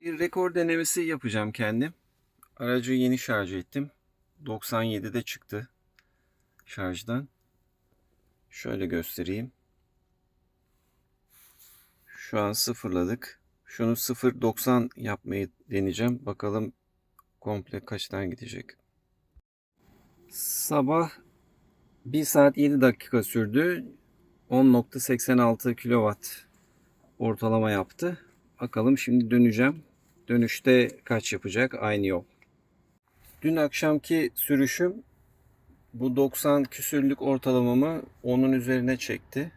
Bir rekor denemesi yapacağım kendim. Aracı yeni şarj ettim. 97'de çıktı şarjdan. Şöyle göstereyim. Şu an sıfırladık. Şunu 0.90 yapmayı deneyeceğim. Bakalım komple kaçtan gidecek. Sabah 1 saat 7 dakika sürdü. 10.86 kW ortalama yaptı. Bakalım şimdi döneceğim. Dönüşte kaç yapacak? Aynı yol. Dün akşamki sürüşüm bu 90 küsürlük ortalamamı onun üzerine çekti.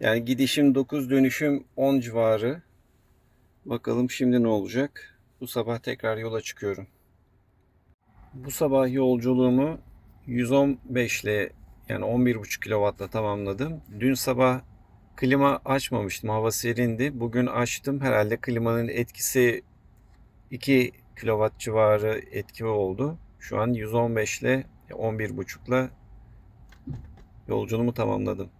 Yani gidişim 9, dönüşüm 10 civarı. Bakalım şimdi ne olacak? Bu sabah tekrar yola çıkıyorum. Bu sabah yolculuğumu 115 ile yani 11,5 kW'la tamamladım. Dün sabah klima açmamıştım. Hava serindi. Bugün açtım. Herhalde klimanın etkisi 2 kW civarı etki oldu. Şu an 115 ile 11,5 ile yolculuğumu tamamladım.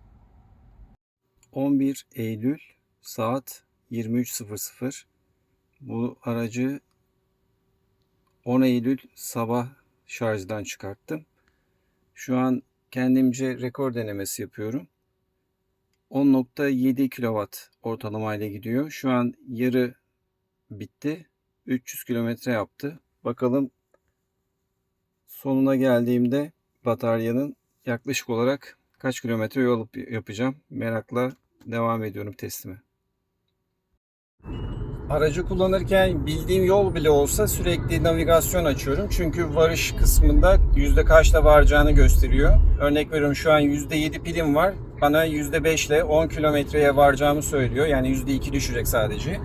11 Eylül saat 23.00. Bu aracı 10 Eylül sabah şarjdan çıkarttım. Şu an kendimce rekor denemesi yapıyorum. 10.7 kW ortalama ile gidiyor. Şu an yarı bitti. 300 kilometre yaptı. Bakalım sonuna geldiğimde bataryanın yaklaşık olarak kaç kilometre yol yapacağım. Merakla devam ediyorum teslime. Aracı kullanırken bildiğim yol bile olsa sürekli navigasyon açıyorum. Çünkü varış kısmında yüzde kaçta varacağını gösteriyor. Örnek veriyorum şu an yüzde 7 pilim var. Bana yüzde 5 ile 10 kilometreye varacağımı söylüyor. Yani yüzde 2 düşecek sadece.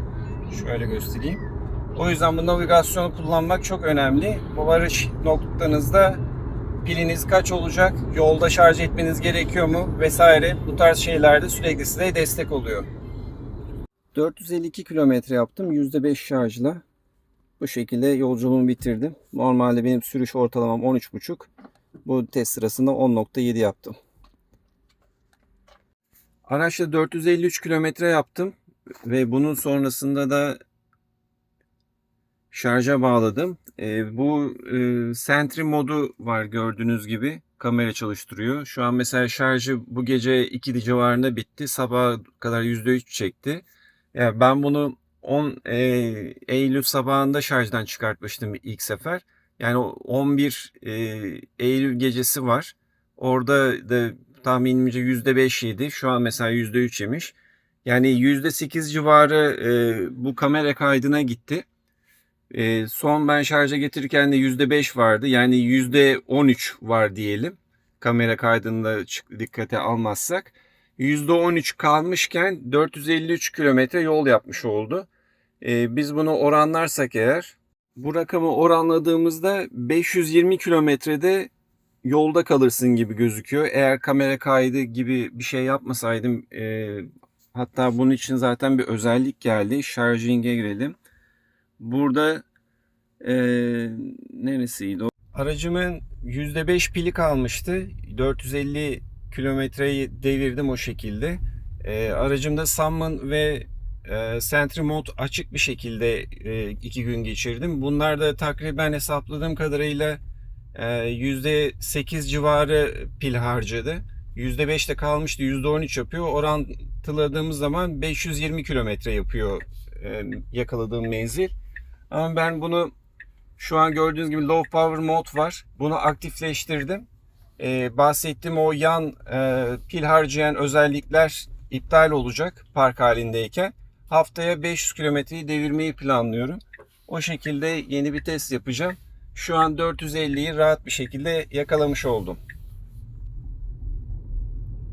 Şöyle göstereyim. O yüzden bu navigasyonu kullanmak çok önemli. Bu varış noktanızda piliniz kaç olacak, yolda şarj etmeniz gerekiyor mu vesaire bu tarz şeylerde sürekli size destek oluyor. 452 kilometre yaptım %5 şarjla. Bu şekilde yolculuğumu bitirdim. Normalde benim sürüş ortalamam 13.5. Bu test sırasında 10.7 yaptım. Araçla 453 kilometre yaptım ve bunun sonrasında da şarja bağladım. E, bu e, Sentry modu var gördüğünüz gibi. Kamera çalıştırıyor. Şu an mesela şarjı bu gece 2 civarında bitti. Sabah kadar %3 çekti. Yani ben bunu 10 e, Eylül sabahında şarjdan çıkartmıştım ilk sefer. Yani 11 e, Eylül gecesi var. Orada da tahminimce %5 yedi. Şu an mesela %3 yemiş. Yani %8 civarı e, bu kamera kaydına gitti. E, son ben şarja getirirken de %5 vardı. Yani %13 var diyelim. Kamera kaydında dikkate almazsak. %13 kalmışken 453 kilometre yol yapmış oldu. E, biz bunu oranlarsak eğer bu rakamı oranladığımızda 520 kilometrede yolda kalırsın gibi gözüküyor. Eğer kamera kaydı gibi bir şey yapmasaydım e, hatta bunun için zaten bir özellik geldi. Charging'e girelim. Burada e, neresiydi o? Aracımın %5 pili kalmıştı. 450 kilometreyi devirdim o şekilde. E, aracımda Summon ve e, Sentry Mode açık bir şekilde e, iki gün geçirdim. Bunlar da takriben hesapladığım kadarıyla e, %8 civarı pil harcadı. %5 de kalmıştı. %13 yapıyor. Orantıladığımız zaman 520 kilometre yapıyor e, yakaladığım menzil. Ama ben bunu şu an gördüğünüz gibi low power mode var. Bunu aktifleştirdim. Ee, bahsettiğim o yan e, pil harcayan özellikler iptal olacak park halindeyken. Haftaya 500 kilometreyi devirmeyi planlıyorum. O şekilde yeni bir test yapacağım. Şu an 450'yi rahat bir şekilde yakalamış oldum.